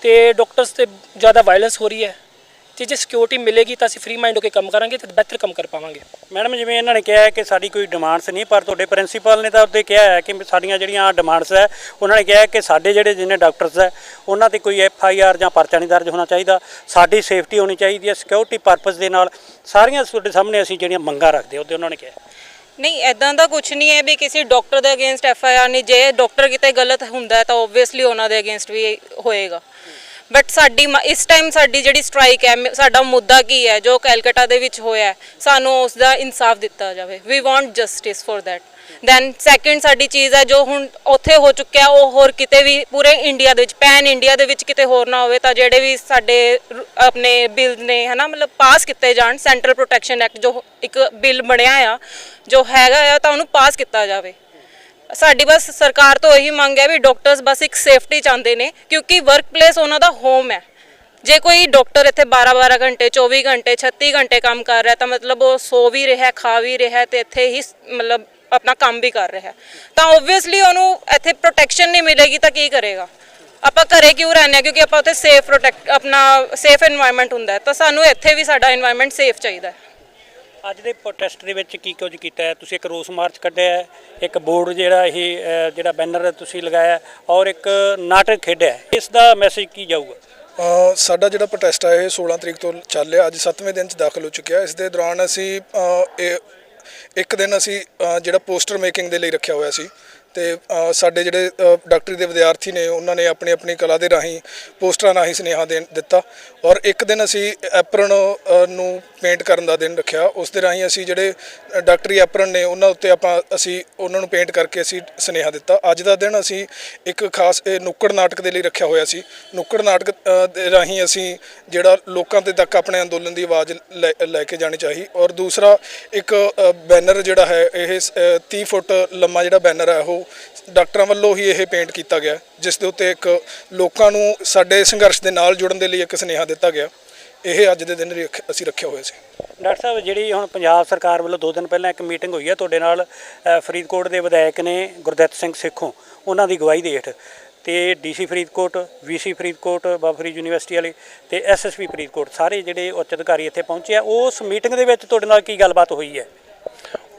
ਤੇ ਡਾਕਟਰਸ ਤੇ ਜ਼ਿਆਦਾ ਵਾਇਲੈਂਸ ਹੋ ਰਹੀ ਹੈ। ਤੇ ਜੇ ਸਿਕਿਉਰਿਟੀ ਮਿਲੇਗੀ ਤਾਂ ਅਸੀਂ ਫ੍ਰੀ ਮਾਈਂਡ ਹੋ ਕੇ ਕੰਮ ਕਰਾਂਗੇ ਤੇ ਬਿਹਤਰ ਕੰਮ ਕਰ ਪਾਵਾਂਗੇ। ਮੈਡਮ ਜਿਵੇਂ ਇਹਨਾਂ ਨੇ ਕਿਹਾ ਹੈ ਕਿ ਸਾਡੀ ਕੋਈ ਡਿਮਾਂਡਸ ਨਹੀਂ ਪਰ ਤੁਹਾਡੇ ਪ੍ਰਿੰਸੀਪਲ ਨੇ ਤਾਂ ਉੱਤੇ ਕਿਹਾ ਹੈ ਕਿ ਸਾਡੀਆਂ ਜਿਹੜੀਆਂ ਡਿਮਾਂਡਸ ਹੈ ਉਹਨਾਂ ਨੇ ਕਿਹਾ ਹੈ ਕਿ ਸਾਡੇ ਜਿਹੜੇ ਜਿੰਨੇ ਡਾਕਟਰਸ ਹੈ ਉਹਨਾਂ ਤੇ ਕੋਈ ਐਫ ਆਈ ਆਰ ਜਾਂ ਪਰਚਾ ਨਹੀਂ ਦਰਜ ਹੋਣਾ ਚਾਹੀਦਾ। ਸਾਡੀ ਸੇਫਟੀ ਹੋਣੀ ਚਾਹੀਦੀ ਹੈ ਸਿਕਿਉਰਿਟੀ ਪਰਪਸ ਦੇ ਨਾਲ। ਸਾਰੀਆਂ ਤੁਹਾਡੇ ਸਾਹਮਣੇ ਅਸੀਂ ਜਿਹੜੀਆਂ ਮੰਗਾਂ ਰੱਖਦੇ ਉਹਦੇ ਉਹਨਾਂ ਨੇ ਕਿਹਾ ਨਹੀਂ ਐਦਾਂ ਦਾ ਕੁਝ ਨਹੀਂ ਹੈ ਵੀ ਕਿਸੇ ਡਾਕਟਰ ਦੇ ਅਗੇਂਸਟ ਐਫ ਆਈ ਆਰ ਨਹੀਂ। ਜੇ ਡਾਕਟਰ ਕਿਤੇ ਗਲਤ ਹੁੰਦਾ ਹੈ ਤਾਂ ਓਬਵੀਅਸਲੀ ਉਹਨਾਂ ਦੇ ਅਗੇਂਸਟ ਵੀ ਹੋਏਗਾ। ਬਟ ਸਾਡੀ ਮ- ਇਸ ਟਾਈਮ ਸਾਡੀ ਜਿਹੜੀ ਸਟ੍ਰਾਈਕ ਹੈ ਸਾਡਾ ਮੁੱਦਾ ਕੀ ਹੈ ਜੋ ਕੈਲਕਟਾ ਦੇ ਵਿੱਚ ਹੋਇਆ ਹੈ, ਸਾਨੂੰ ਉਸ ਦਾ ਇਨਸਾਫ ਦਿੱਤਾ ਜਾਵੇ। We want justice for that then second ਸਾਡੀ ਚੀਜ਼ ਹੈ ਜੋ ਹੁਣ ਉੱਥੇ ਹੋ ਚੁੱਕਿਆ ਉਹ ਹੋਰ ਕਿਤੇ ਵੀ ਪੂਰੇ ਇੰਡੀਆ ਦੇ ਵਿੱਚ ਪੈਨ ਇੰਡੀਆ ਦੇ ਵਿੱਚ ਕਿਤੇ ਹੋਰ ਨਾ ਹੋਵੇ ਤਾਂ ਜਿਹੜੇ ਵੀ ਸਾਡੇ ਆਪਣੇ ਬਿੱਲ ਨੇ ਹਨਾ ਮਤਲਬ ਪਾਸ ਕੀਤੇ ਜਾਣ ਸੈਂਟਰਲ ਪ੍ਰੋਟੈਕਸ਼ਨ ਐਕਟ ਜੋ ਇੱਕ ਬਿੱਲ ਬਣਿਆ ਆ ਜੋ ਹੈਗਾ ਆ ਤਾਂ ਉਹਨੂੰ ਪਾਸ ਕੀਤਾ ਜਾਵੇ। ਸਾਡੀ ਬਸ ਸਰਕਾਰ ਤੋਂ ਇਹੀ ਮੰਗ ਹੈ ਵੀ ਡਾਕਟਰਸ ਬਸ ਇੱਕ ਸੇਫਟੀ ਚਾਹੁੰਦੇ ਨੇ, ਕਿਉਂਕਿ ਵਰਕ ਪਲੇਸ ਉਹਨਾਂ ਦਾ ਹੋਮ ਹੈ। ਜੇ ਕੋਈ ਡਾਕਟਰ ਇੱਥੇ 12-12 ਘੰਟੇ 24 ਘੰਟੇ 36 ਘੰਟੇ ਕੰਮ ਕਰ ਰਿਹਾ, ਤਾਂ ਮਤਲਬ ਉਹ ਸੋ ਵੀ ਰਿਹਾ, ਖਾ ਵੀ ਰਿਹਾ ਤੇ ਇੱਥੇ ਹੀ ਮਤਲਬ ਆਪਣਾ ਕੰਮ ਵੀ ਕਰ ਰਿਹਾ। ਤਾਂ ਆਬਵੀਅਸਲੀ ਉਹਨੂੰ ਇੱਥੇ ਪ੍ਰੋਟੈਕਸ਼ਨ ਨਹੀਂ ਮਿਲੇਗੀ ਤਾਂ ਕੀ ਕਰੇਗਾ? ਆਪਾਂ ਘਰੇ ਕਿਉਂ ਰਹਿੰਦੇ ਆ ਕਿਉਂਕਿ ਆਪਾਂ ਉੱਥੇ ਸੇਫ ਪ੍ਰੋਟੈਕਟ ਆਪਣਾ ਸੇਫ এনवायरमेंट ਹੁੰਦਾ ਤਾਂ ਸਾਨੂੰ ਇੱਥੇ ਵੀ ਸਾਡਾ এনवायरमेंट ਸੇਫ ਚਾਹੀਦਾ ਅੱਜ ਦੇ ਪ੍ਰੋਟੈਸਟ ਦੇ ਵਿੱਚ ਕੀ ਕੁਝ ਕੀਤਾ ਹੈ? ਤੁਸੀਂ ਇੱਕ ਰੋਸ ਮਾਰਚ ਕੱਢਿਆ ਹੈ ਇੱਕ ਬੋਰਡ ਜਿਹੜਾ ਇਹ ਅ, ਜਿਹੜਾ ਬੈਨਰ ਤੁਸੀਂ ਲਗਾਇਆ ਹੈ, ਔਰ ਇੱਕ ਨਾਟਕ ਖੇਡਿਆ ਹੈ। ਇਸ ਦਾ ਮੈਸੇਜ ਕੀ ਜਾਊਗਾ? ਅ, ਸਾਡਾ ਜਿਹੜਾ ਪ੍ਰੋਟੈਸਟ ਹੈ ਇਹ 16 ਤਰੀਕ ਤੋਂ ਚੱਲ ਰਿਹਾ ਅੱਜ 7ਵੇਂ ਦਿਨ ਚ ਦਾਖਲ ਹੋ ਚੁੱਕਿਆ ਇਸ ਦੇ ਦੌਰਾਨ ਅਸੀਂ ਅ, ਇਹ ਇੱਕ ਦਿਨ ਅਸੀਂ ਅ, ਜਿਹੜਾ ਪੋਸਟਰ ਮੇਕਿੰਗ ਦੇ ਲਈ ਰੱਖਿਆ ਹੋਇਆ ਸੀ ਤੇ ਸਾਡੇ ਜਿਹੜੇ ਡਾਕਟਰੀ ਦੇ ਵਿਦਿਆਰਥੀ ਨੇ ਉਹਨਾਂ ਨੇ ਆਪਣੀ ਆਪਣੀ ਕਲਾ ਦੇ ਰਾਹੀਂ ਪੋਸਟਰਾਂ ਰਾਹੀਂ ਸੁਨੇਹਾ ਦੇਣ ਦਿੱਤਾ। ਔਰ ਇੱਕ ਦਿਨ ਅਸੀਂ ਐਪਰਨ ਨੂੰ ਪੇਂਟ ਕਰਨ ਦਾ ਦਿਨ ਰੱਖਿਆ। ਉਸ ਦੇ ਰਾਹੀਂ ਅਸੀਂ ਜਿਹੜੇ ਡਾਕਟਰੀ ਐਪਰਨ ਨੇ ਉਹਨਾਂ ਉੱਤੇ ਆਪਾਂ ਅਸੀਂ ਉਹਨਾਂ ਨੂੰ ਪੇਂਟ ਕਰਕੇ ਅਸੀਂ ਸੁਨੇਹਾ ਦਿੱਤਾ। ਅੱਜ ਦਾ ਦਿਨ ਅਸੀਂ ਇੱਕ ਖਾਸ ਇਹ ਨੁੱਕੜ ਨਾਟਕ ਦੇ ਲਈ ਰੱਖਿਆ ਹੋਇਆ ਸੀ। ਨੁੱਕੜ ਨਾਟਕ ਦੇ ਰਾਹੀਂ ਅਸੀਂ ਜਿਹੜਾ ਲੋਕਾਂ ਤੇ ਤੱਕ ਆਪਣੇ ਅੰਦੋਲਨ ਦੀ ਆਵਾਜ਼ ਲੈ ਲੈ ਕੇ ਜਾਣੀ ਚਾਹੀ। ਔਰ ਦੂਸਰਾ ਇੱਕ ਬੈਨਰ ਜਿਹੜਾ ਹੈ ਇਹ ਸ- ਅ, 30 ਫੁੱਟ ਲੰਮਾ ਜਿਹੜਾ ਬੈਨਰ ਹੈ ਉਹ ਡਾਕਟਰਾਂ ਵੱਲੋਂ ਹੀ ਇਹ ਪੇਂਟ ਕੀਤਾ ਗਿਆ, ਜਿਸ ਦੇ ਉੱਤੇ ਇੱਕ ਲੋਕਾਂ ਨੂੰ ਸਾਡੇ ਸੰਘਰਸ਼ ਦੇ ਨਾਲ ਜੁੜਨ ਦੇ ਲਈ ਇੱਕ ਸੁਨੇਹਾ ਦਿੱਤਾ ਗਿਆ। ਇਹ ਅੱਜ ਦੇ ਦਿਨ ਲਈ ਅਸੀਂ ਰੱਖਿਆ ਹੋਇਆ ਸੀ। ਡਾਕਟਰ ਸਾਹਿਬ, ਜਿਹੜੀ ਹੁਣ ਪੰਜਾਬ ਸਰਕਾਰ ਵੱਲੋਂ ਦੋ ਦਿਨ ਪਹਿਲਾਂ ਇੱਕ ਮੀਟਿੰਗ ਹੋਈ ਹੈ, ਤੁਹਾਡੇ ਨਾਲ ਫਰੀਦਕੋਟ ਦੇ ਵਿਧਾਇਕ ਨੇ ਗੁਰਦਿੱਤ ਸਿੰਘ ਸੇਖੋਂ, ਉਹਨਾਂ ਦੀ ਗਵਾਹੀ ਦੇ ਹੇਠ ਤੇ ਡੀਸੀ ਫਰੀਦਕੋਟ ਵੀਸੀ ਫਰੀਦਕੋਟ ਬਾਫਰੀ ਯੂਨੀਵਰਸਿਟੀ ਵਾਲੇ ਤੇ ਐਸਐਸਪੀ ਫਰੀਦਕੋਟ, ਸਾਰੇ ਜਿਹੜੇ ਉੱਚ ਅਧਿਕਾਰੀ ਇੱਥੇ ਪਹੁੰਚੇ ਆ, ਉਸ ਮੀਟਿੰਗ ਦੇ ਵਿੱਚ ਤੁਹਾਡੇ ਨਾਲ ਕੀ ਗੱਲਬਾਤ ਹੋਈ ਹੈ?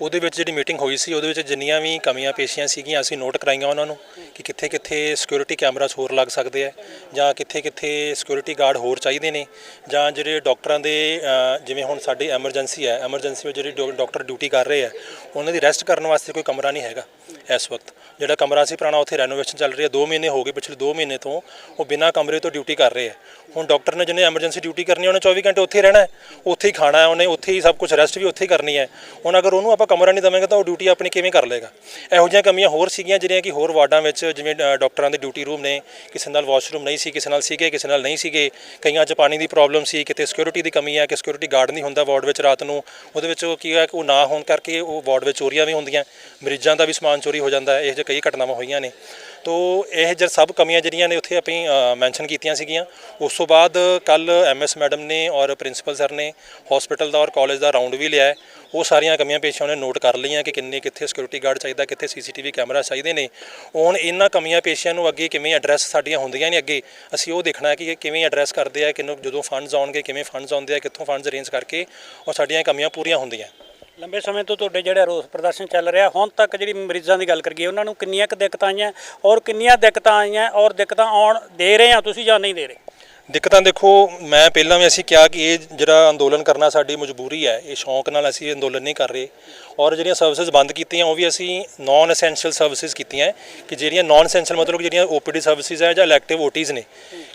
ਉਹਦੇ ਵਿੱਚ ਜਿਹੜੀ ਮੀਟਿੰਗ ਹੋਈ ਸੀ, ਉਹਦੇ ਵਿੱਚ ਜਿੰਨੀਆਂ ਵੀ ਕਮੀਆਂ ਪੇਸ਼ੀਆਂ ਸੀਗੀਆਂ, ਅਸੀਂ ਨੋਟ ਕਰਾਈਆਂ ਉਹਨਾਂ ਨੂੰ ਕਿ ਕਿੱਥੇ ਕਿੱਥੇ ਸਿਕਿਉਰਿਟੀ ਕੈਮਰਾਸ ਹੋਰ ਲੱਗ ਸਕਦੇ ਆ ਜਾਂ ਕਿੱਥੇ ਕਿੱਥੇ ਸਿਕਿਉਰਿਟੀ ਗਾਰਡ ਹੋਰ ਚਾਹੀਦੇ ਨੇ ਜਾਂ ਜਿਹੜੇ ਡਾਕਟਰਾਂ ਦੇ ਜਿਵੇਂ ਹੁਣ ਸਾਡੀ ਐਮਰਜੈਂਸੀ ਹੈ ਐਮਰਜੈਂਸੀ ਵਿੱਚ ਜਿਹੜੇ ਡੋ- ਡਾਕਟਰ ਡਿਊਟੀ ਕਰ ਰਹੇ ਆ, ਉਹਨਾਂ ਦੀ ਰੈਸਟ ਕਰਨ ਵਾਸਤੇ ਕੋਈ ਕਮਰਾ ਨਹੀਂ ਹੈਗਾ ਇਸ ਵਕਤ। ਜਿਹੜਾ ਕਮਰਾ ਸੀ ਪੁਰਾਣਾ, ਉੱਥੇ ਰੈਨੋਵੇਸ਼ਨ ਚੱਲ ਰਹੀ ਹੈ 2 ਮਹੀਨੇ ਹੋ ਗਏ, ਪਿਛਲੇ 2 ਮਹੀਨੇ ਤੋਂ ਉਹ ਬਿਨਾਂ ਕਮਰੇ ਤੋਂ ਡਿਊਟੀ ਕਰ ਰਹੇ ਆ। ਹੁਣ ਡਾਕਟਰ ਨੇ ਜਿਹਨੇ ਐਮਰਜੈਂਸੀ ਡਿਊਟੀ ਕਰਨੀ ਹੈ, ਉਹਨੇ 24 ਘੰਟੇ ਉੱਥੇ ਹੀ ਰਹਿਣਾ ਹੈ ਉੱਥੇ ਹੀ ਖਾਣਾ ਹੈ ਉਹਨੇ ਉੱਥੇ ਹੀ ਸਭ ਕੁਝ ਰੈਸਟ ਵੀ ਉੱਥੇ ਹੀ ਕਰਨੀ ਹੈ। ਹੁਣ ਅਗਰ ਉਹਨੂੰ ਆਪਾਂ ਕਮਰਾ ਨਹੀਂ ਦੇਵਾਂਗੇ ਤਾਂ ਉਹ ਡਿਊਟੀ ਆਪਣੀ ਕਿਵੇਂ ਕਰ ਲਏਗਾ? ਇਹੋ ਜਿਹੀਆਂ ਕਮੀਆਂ ਹੋਰ ਸੀਗੀਆਂ ਜਿਹੜੀਆਂ ਕਿ ਹੋਰ ਵਾਰਡਾਂ ਵਿੱਚ ਜਿਵੇਂ ਅ, ਡਾਕਟਰਾਂ ਦੇ ਡਿਊਟੀ ਰੂਮ ਨੇ ਕਿਸੇ ਨਾਲ ਵਾਸ਼ਰੂਮ ਨਹੀਂ ਸੀ ਕਿਸੇ ਨਾਲ ਸੀਗੇ ਕਿਸੇ ਨਾਲ ਨਹੀਂ ਸੀਗੇ ਕਈਆਂ 'ਚ ਪਾਣੀ ਦੀ ਪ੍ਰੋਬਲਮ ਸੀ ਕਿਤੇ ਸਿਕਿਉਰਿਟੀ ਦੀ ਕਮੀ ਹੈ ਕਿ ਸਿਕਿਉਰਿਟੀ ਗਾਰਡ ਨਹੀਂ ਹੁੰਦਾ ਵਾਰਡ ਵਿੱਚ ਰਾਤ ਨੂੰ ਉਹਦੇ ਵਿੱਚ ਉਹ ਕੀ ਹੈ ਕਿ ਉਹ ਨਾ ਹੋਣ ਕਰਕੇ ਉਹ ਵਾਰਡ ਵਿੱਚ ਚੋਰੀਆਂ ਵੀ ਹੁੰਦੀਆਂ ਮਰੀਜ਼ਾਂ ਦਾ ਵੀ ਸਮਾਨ ਚੋਰੀ ਹੋ ਜਾਂਦਾ ਹੈ ਇਹ ਜਿਹੇ ਕਈ ਘਟਨਾਵਾਂ ਹੋਈਆਂ ਨੇ। ਤੋ ਇਹ ਜਰ ਸਭ ਕਮੀਆਂ ਜਿਹੜੀਆਂ ਨੇ ਉੱਥੇ ਆਪਣੀ ਮੈਂਸ਼ਨ ਕੀਤੀਆਂ ਸੀਗੀਆਂ, ਉਸ ਤੋਂ ਬਾਅਦ ਕੱਲ ਐਮਐਸ ਮੈਡਮ ਨੇ ਔਰ ਪ੍ਰਿੰਸੀਪਲ ਸਰ ਨੇ ਹਸਪੀਟਲ ਦਾ ਔਰ ਕਾਲਜ ਦਾ ਰਾਉਂਡ ਵੀ ਲਿਆ ਉਹ ਸਾਰੀਆਂ ਕਮੀਆਂ ਪੇਸ਼ੀਆਂ ਨੇ ਨੋਟ ਕਰ ਲਈਆਂ ਕਿ ਕਿੰਨੇ, ਕਿੱਥੇ ਸਿਕਿਉਰਿਟੀ ਗਾਰਡ ਚਾਹੀਦਾ, ਕਿੱਥੇ ਸੀਸੀਟੀਵੀ ਕੈਮਰਾ ਚਾਹੀਦੇ ਨੇ। ਹੁਣ ਇਹਨਾਂ ਕਮੀਆਂ ਪੇਸ਼ੀਆਂ ਨੂੰ ਅੱਗੇ ਕਿਵੇਂ ਐਡਰੈਸ ਸਾਡੀਆਂ ਹੁੰਦੀਆਂ ਨੇ ਅੱਗੇ, ਅਸੀਂ ਉਹ ਦੇਖਣਾ ਹੈ ਕਿ ਕਿਵੇਂ ਐਡਰੈਸ ਕਰਦੇ ਆ, ਕਿਨੂੰ, ਜਦੋਂ ਫੰਡਸ ਆਉਣਗੇ, ਕਿਵੇਂ ਫੰਡਸ ਆਉਂਦੇ ਆ, ਕਿੱਥੋਂ ਫੰਡਸ ਅਰੇਂਜ ਕਰਕੇ ਔਰ ਸਾਡੀਆਂ ਕਮੀਆਂ ਪੂਰੀਆਂ ਹੁੰਦੀਆਂ। ਲੰਬੇ ਸਮੇਂ ਤੋਂ ਤੁਹਾਡੇ ਜਿਹੜਾ ਰੋਸ ਪ੍ਰਦਰਸ਼ਨ ਚੱਲ ਰਿਹਾ, ਹੁਣ ਤੱਕ ਜਿਹੜੀ ਮਰੀਜ਼ਾਂ ਦੀ ਗੱਲ ਕਰੀਏ, ਉਹਨਾਂ ਨੂੰ ਕਿੰਨੀਆਂ ਕੁ ਦਿੱਕਤਾਂ ਆਈਆਂ ਔਰ ਕਿੰਨੀਆਂ ਦਿੱਕਤਾਂ ਆਈਆਂ ਔਰ ਦਿੱਕਤਾਂ ਆਉਣ ਦੇ ਰਹੇ ਆ ਤੁਸੀਂ ਜਾਂ ਨਹੀਂ ਦੇ ਰਹੇ? ਦਿੱਕਤਾਂ ਦੇਖੋ, ਮੈਂ ਪਹਿਲਾਂ ਵੀ ਅਸੀਂ ਕਿਹਾ ਕਿ ਇਹ ਜਿਹੜਾ ਅੰਦੋਲਨ ਕਰਨਾ ਸਾਡੀ ਮਜਬੂਰੀ ਹੈ, ਇਹ ਸ਼ੌਂਕ ਨਾਲ ਅਸੀਂ ਅੰਦੋਲਨ ਨਹੀਂ ਕਰ ਰਹੇ। ਔਰ ਜਿਹੜੀਆਂ ਸਰਵਿਸਿਜ਼ ਬੰਦ ਕੀਤੀਆਂ, ਉਹ ਵੀ ਅਸੀਂ ਨਾਨ ਐਸੈਂਸ਼ੀਅਲ ਸਰਵਿਸਿਜ਼ ਕੀਤੀਆਂ ਕਿ ਜਿਹੜੀਆਂ ਨਾਨ ਐਸੈਂਸ਼ੀਅਲ ਮਤਲਬ ਕਿ ਜਿਹੜੀਆਂ ਓਪੀਡੀ ਸਰਵਿਸਿਜ਼ ਹੈ ਜਾਂ ਇਲੈਕਟਿਵ ਓਟੀਜ਼ ਨੇ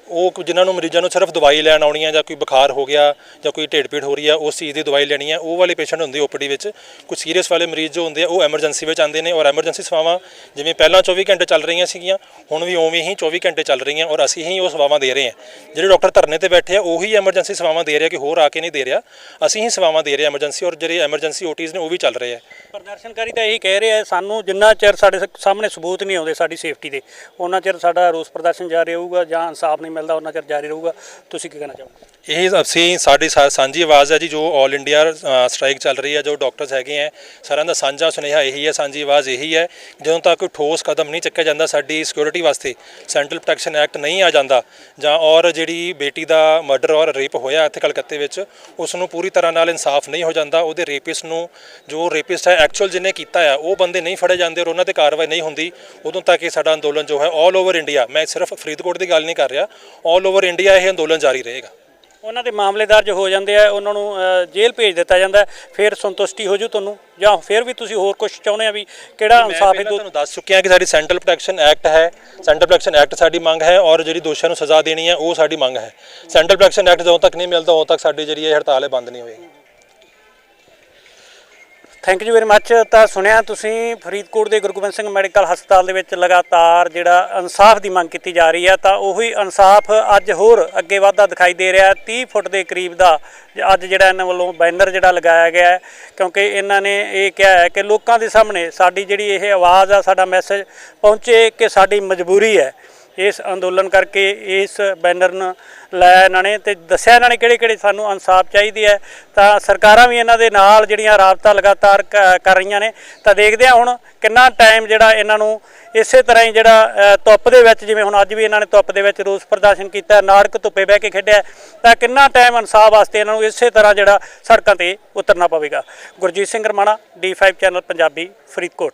ਉਹ ਜਿਨ੍ਹਾਂ ਨੂੰ ਮਰੀਜ਼ਾਂ ਨੂੰ ਸਿਰਫ ਦਵਾਈ ਲੈਣ ਆਉਣੀ ਹੈ ਜਾਂ ਕੋਈ ਬੁਖਾਰ ਹੋ ਗਿਆ ਜਾਂ ਕੋਈ ਢਿੱਡ ਪੀੜ ਹੋ ਰਹੀ ਹੈ ਉਸ ਚੀਜ਼ ਦੀ ਦਵਾਈ ਲੈਣੀ ਹੈ ਉਹ ਵਾਲੇ ਪੇਸ਼ੈਂਟ ਹੁੰਦੇ ਓਪੀਡੀ ਵਿੱਚ। ਕੁਝ ਸੀਰੀਅਸ ਵਾਲੇ ਮਰੀਜ਼ ਜੋ ਹੁੰਦੇ ਆ, ਉਹ ਐਮਰਜੈਂਸੀ ਵਿੱਚ ਆਉਂਦੇ ਨੇ ਔਰ ਐਮਰਜੈਂਸੀ ਸੇਵਾਵਾਂ ਜਿਵੇਂ ਪਹਿਲਾਂ 24 ਘੰਟੇ ਚੱਲ ਰਹੀਆਂ ਸੀਗੀਆਂ, ਹੁਣ ਵੀ ਉਵੇਂ ਹੀ 24 ਘੰਟੇ ਚੱਲ ਰਹੀਆਂ ਔਰ ਅਸੀਂ ਹੀ ਉਹ ਸੇਵਾਵਾਂ ਦੇ ਰਹੇ ਹਾਂ। ਜਿਹੜੇ ਡਾਕਟਰ ਧਰਨੇ ਤੇ ਬੈਠੇ ਆ, ਉਹੀ ਐਮਰਜੈਂਸੀ ਸੇਵਾਵਾਂ ਦੇ ਰਿਹਾ ਕਿ ਹੋਰ ਆ ਕੇ ਨਹੀਂ ਦੇ ਰਿਹਾ। ਅਸੀਂ ਹੀ ਸੇਵਾਵਾਂ ਦੇ ਰਹੇ ਐਮਰਜੈਂਸੀ ਔਰ ਜਿਹੜੇ ਐਮਰਜੈਂਸੀ ਓਟੀਜ਼ ਨੇ, ਉਹ ਵੀ ਚੱਲ ਰਹੇ ਆ। ਪ੍ਰਦਰਸ਼ਨਕਾਰੀ ਤਾਂ ਇਹੀ ਕਹਿ ਰਹੇ ਆ ਸਾਨੂੰ ਜਿੰਨਾ ਚਿਰ ਸਾਡੇ ਸ- ਸਾਹਮਣੇ ਸਬੂਤ ਨਹੀਂ ਆਉਂਦੇ ਸਾਡੀ ਸੇਫਟੀ ਦੇ ਉਹਨਾਂ ਚਿਰ ਸਾਡਾ ਰੋਸ ਪ੍ਰਦਰਸ਼ਨ ਜਾਰੀ ਰਹੂਗਾ ਜਾਂ ਇਨਸਾਫ ਨਹੀਂ ਮਿਲਦਾ ਉਹਨਾਂ ਚਿਰ ਜਾਰੀ ਰਹੂਗਾ। ਤੁਸੀਂ ਕੀ ਕਹਿਣਾ ਚਾਹੋਗੇ? ਇਹ ਅਸੀਂ ਸਾਡੀ ਸਾ- ਸਾਂਝੀ ਆਵਾਜ਼ ਹੈ ਜੀ ਜੋ 올 ਇੰਡੀਆ ਸਟ੍ਰਾਈਕ ਚੱਲ ਰਹੀ ਹੈ ਜੋ ਡਾਕਟਰਸ ਹੈਗੇ ਆ ਸਾਰਿਆਂ ਦਾ ਸਾਂਝਾ ਸੁਨੇਹਾ ਇਹੀ ਹੈ ਸਾਂਝੀ ਆਵਾਜ਼ ਇਹੀ ਹੈ ਜਦੋਂ ਤੱਕ ਕੋਈ ਠੋਸ ਕਦਮ ਨਹੀਂ ਚੱਕਿਆ ਜਾਂਦਾ ਸਾਡੀ ਸਿਕਿਉਰਿਟੀ ਵਾਸਤੇ ਸੈਂਟਰਲ ਪ੍ਰੋਟੈਕਸ਼ਨ ਐਕਟ ਨਹੀਂ ਆ ਜਾਂਦਾ ਜਾਂ ਔਰ ਜਿਹੜੀ ਬੇਟੀ ਦਾ ਮਰਡਰ ਔਰ ਰੇਪ ਹੋਇਆ ਇੱਥੇ ਕਲਕੱਤੇ ਵਿੱਚ ਉਸ ਨੂੰ ਪੂਰੀ ਤਰ੍ਹਾਂ ਨਾਲ ਇਨਸਾਫ ਨਹੀਂ ਹੋ ਜਾਂਦਾ ਉਹਦੇ ਰੇਪਿਸਟ ਨੂੰ ਜੋ ਰੇਪਿਸਟ ਹੈ ਐਕਚੁਅਲ ਜਿਹਨੇ ਕੀਤਾ ਆ ਉਹ ਬੰਦੇ ਨਹੀਂ ਫੜੇ ਜਾਂਦੇ ਔਰ ਉਹਨਾਂ ਤੇ ਕਾਰਵਾਈ ਨਹੀਂ ਹੁੰਦੀ ਉਦੋਂ ਤੱਕ ਇਹ ਸਾਡਾ ਅੰਦੋਲਨ ਜੋ ਹੈ 올 ਓਵਰ ਇੰਡੀਆ ਮੈਂ ਸਿਰਫ ਫਰੀਦਕੋਟ ਦੀ ਗੱਲ ਨਹੀਂ ਕਰ ਰਿਹਾ 올 ਓਵਰ ਇੰਡੀਆ ਇਹ ਅੰਦੋਲਨ ਜਾਰੀ ਰਹੇਗਾ ਉਹਨਾਂ ਦੇ ਮਾਮਲੇ ਦਰਜ ਹੋ ਜਾਂਦੇ ਆ ਉਹਨਾਂ ਨੂੰ ਜੇਲ੍ਹ ਭੇਜ ਦਿੱਤਾ ਜਾਂਦਾ ਹੈ, ਫਿਰ ਸੰਤੁਸ਼ਟੀ ਹੋ ਜੂ ਤੁਹਾਨੂੰ ਜਾਂ ਫਿਰ ਵੀ ਤੁਸੀਂ ਹੋਰ ਕੁਝ ਚਾਹੁੰਦੇ ਆ ਵੀ ਕਿਹੜਾ ਇਨਸਾਫ ਇਹ ਤੁਹਾਨੂੰ ਦੱਸ ਚੁੱਕਿਆ ਕਿ ਸਾਡੀ ਸੈਂਟਰਲ ਪ੍ਰੋਟੈਕਸ਼ਨ ਐਕਟ ਹੈ ਸੈਂਟਰਲ ਪ੍ਰੋਟੈਕਸ਼ਨ ਐਕਟ ਸਾਡੀ ਮੰਗ ਹੈ ਔਰ ਜਿਹੜੀ ਦੋਸ਼ੀਆਂ ਨੂੰ ਸਜ਼ਾ ਦੇਣੀ ਹੈ ਉਹ ਸਾਡੀ ਮੰਗ ਹੈ। ਸੈਂਟਰਲ ਪ੍ਰੋਟੈਕਸ਼ਨ ਐਕਟ ਜਦੋਂ ਤੱਕ ਨਹੀਂ ਮਿਲਦਾ ਉਦੋਂ ਤੱਕ ਸਾਡੀ ਜਿਹੜੀ ਇਹ ਹੜਤਾਲ ਹੈ ਬੰਦ ਨਹੀਂ ਹੋਏਗੀ। ਥੈਂਕ ਯੂ ਵੈਰੀ ਮੱਚ ਤਾਂ ਸੁਣਿਆ ਤੁਸੀਂ ਫਰੀਦਕੋਟ ਦੇ ਗੁਰੂ ਗੋਬਿੰਦ ਸਿੰਘ ਮੈਡੀਕਲ ਹਸਪਤਾਲ ਦੇ ਵਿੱਚ ਲਗਾਤਾਰ ਜਿਹੜਾ ਇਨਸਾਫ ਦੀ ਮੰਗ ਕੀਤੀ ਜਾ ਰਹੀ ਹੈ, ਤਾਂ ਉਹੀ ਇਨਸਾਫ ਅੱਜ ਹੋਰ ਅੱਗੇ ਵਧਦਾ ਦਿਖਾਈ ਦੇ ਰਿਹਾ 30 ਫੁੱਟ ਦੇ ਕਰੀਬ ਦਾ ਅੱਜ ਜਿਹੜਾ ਇਹਨਾਂ ਵੱਲੋਂ ਬੈਨਰ ਜਿਹੜਾ ਲਗਾਇਆ ਗਿਆ ਹੈ, ਕਿਉਂਕਿ ਇਹਨਾਂ ਨੇ ਇਹ ਕਿਹਾ ਹੈ ਕਿ ਲੋਕਾਂ ਦੇ ਸਾਹਮਣੇ ਸਾਡੀ ਜਿਹੜੀ ਇਹ ਆਵਾਜ਼ ਆ, ਸਾਡਾ ਮੈਸੇਜ ਪਹੁੰਚੇ ਕਿ ਸਾਡੀ ਮਜਬੂਰੀ ਹੈ। ਇਸ ਅੰਦੋਲਨ ਕਰਕੇ ਇਸ ਬੈਨਰ ਨੂੰ ਲਾਇਆ ਇਹਨਾਂ ਨੇ ਤੇ ਦੱਸਿਆ ਇਹਨਾਂ ਨੇ ਕਿਹੜੇ ਕਿਹੜੇ ਸਾਨੂੰ ਇਨਸਾਫ ਚਾਹੀਦੀ ਹੈ। ਤਾਂ ਸਰਕਾਰਾਂ ਵੀ ਇਹਨਾਂ ਦੇ ਨਾਲ ਜਿਹੜੀਆਂ ਰਾਬਤਾ ਲਗਾਤਾਰ ਕ- ਕਰ ਰਹੀਆਂ ਨੇ, ਤਾਂ ਦੇਖਦੇ ਹਾਂ ਹੁਣ ਕਿੰਨਾ ਟਾਈਮ ਜਿਹੜਾ ਇਹਨਾਂ ਨੂੰ ਇਸੇ ਤਰ੍ਹਾਂ ਹੀ ਜਿਹੜਾ ਧੁੱਪ ਦੇ ਵਿੱਚ ਜਿਵੇਂ ਹੁਣ ਅੱਜ ਵੀ ਇਹਨਾਂ ਨੇ ਧੁੱਪ ਦੇ ਵਿੱਚ ਰੋਸ ਪ੍ਰਦਰਸ਼ਨ ਕੀਤਾ ਨਾਟਕ ਧੁੱਪੇ ਬਹਿ ਕੇ ਖੇਡਿਆ, ਤਾਂ ਕਿੰਨਾ ਟਾਈਮ ਇਨਸਾਫ ਵਾਸਤੇ ਇਹਨਾਂ ਨੂੰ ਇਸੇ ਤਰ੍ਹਾਂ ਜਿਹੜਾ ਸੜਕਾਂ ਤੇ ਉਤਰਨਾ ਪਵੇਗਾ। Gurjeet Singh Ramana D5 channel Punjabi Faridkot.